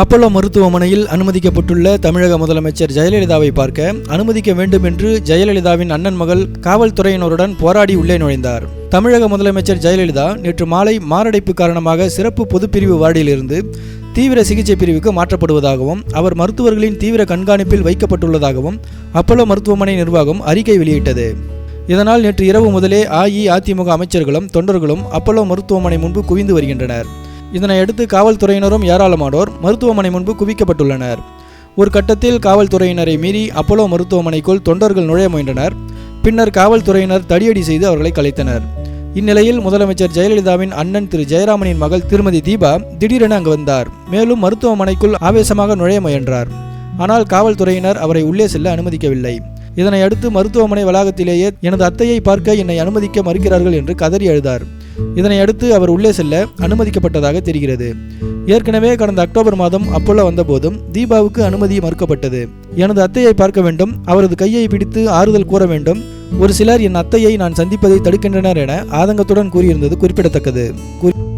Apollo மருத்துவமனையில் அனுமதிக்கப்பட்டுள்ள தமிழக முதலமைச்சர் ஜெயலலிதாவை பார்க்க அனுமதிக்க வேண்டும் என்று ஜெயலலிதாவின் அண்ணன் மகள் காவல்துறையினருடன் போராடி உள்ளே நுழைந்தார். தமிழக முதலமைச்சர் ஜெயலலிதா நேற்று மாலை மாரடைப்பு காரணமாக சிறப்பு பொதுப்பிரிவு வார்டிலிருந்து தீவிர சிகிச்சை பிரிவுக்கு மாற்றப்படுவதாகவும் அவர் மருத்துவர்களின் தீவிர கண்காணிப்பில் வைக்கப்பட்டுள்ளதாகவும் அப்பல்லோ மருத்துவமனை நிர்வாகம் அறிக்கை வெளியிட்டது. இதனால் நேற்று இரவு முதலே அஇஅதிமுக அமைச்சர்களும் தொண்டர்களும் அப்பல்லோ மருத்துவமனை முன்பு குவிந்து வருகின்றனர். இதனையடுத்து காவல்துறையினரும் ஏராளமானோர் மருத்துவமனை முன்பு குவிக்கப்பட்டுள்ளனர். ஒரு கட்டத்தில் காவல்துறையினரை மீறி அப்போலோ மருத்துவமனைக்குள் தொண்டர்கள் நுழைய முயன்றனர். பின்னர் காவல்துறையினர் தடியடி செய்து அவர்களை கலைத்தனர். இந்நிலையில் முதலமைச்சர் ஜெயலலிதாவின் அண்ணன் திரு ஜெயராமனின் மகள் திருமதி தீபா திடீரென அங்கு வந்தார். மேலும் மருத்துவமனைக்குள் ஆவேசமாக நுழைய முயன்றார். ஆனால் காவல்துறையினர் அவரை உள்ளே செல்ல அனுமதிக்கவில்லை. இதனை அடுத்து மருத்துவமனை வளாகத்திலேயே எனது அத்தையை பார்க்க என்னை அனுமதிக்க மறுக்கிறார்கள் என்று கதறி அழுதார். இதனை அடுத்து அவர் உள்ளே செல்ல அனுமதிக்கப்பட்டதாக தெரிகிறது. ஏற்கனவே கடந்த அக்டோபர் மாதம் அப்போலோ வந்தபோதும் தீபாவுக்கு அனுமதி மறுக்கப்பட்டது. எனது அத்தையை பார்க்க வேண்டும் அவரது கையை பிடித்து ஆறுதல் கூற வேண்டும். ஒரு சிலர் என் அத்தையை நான் சந்திப்பதை தடுக்கின்றனர் என ஆதங்கத்துடன் கூறியிருந்தது குறிப்பிடத்தக்கது. குறி-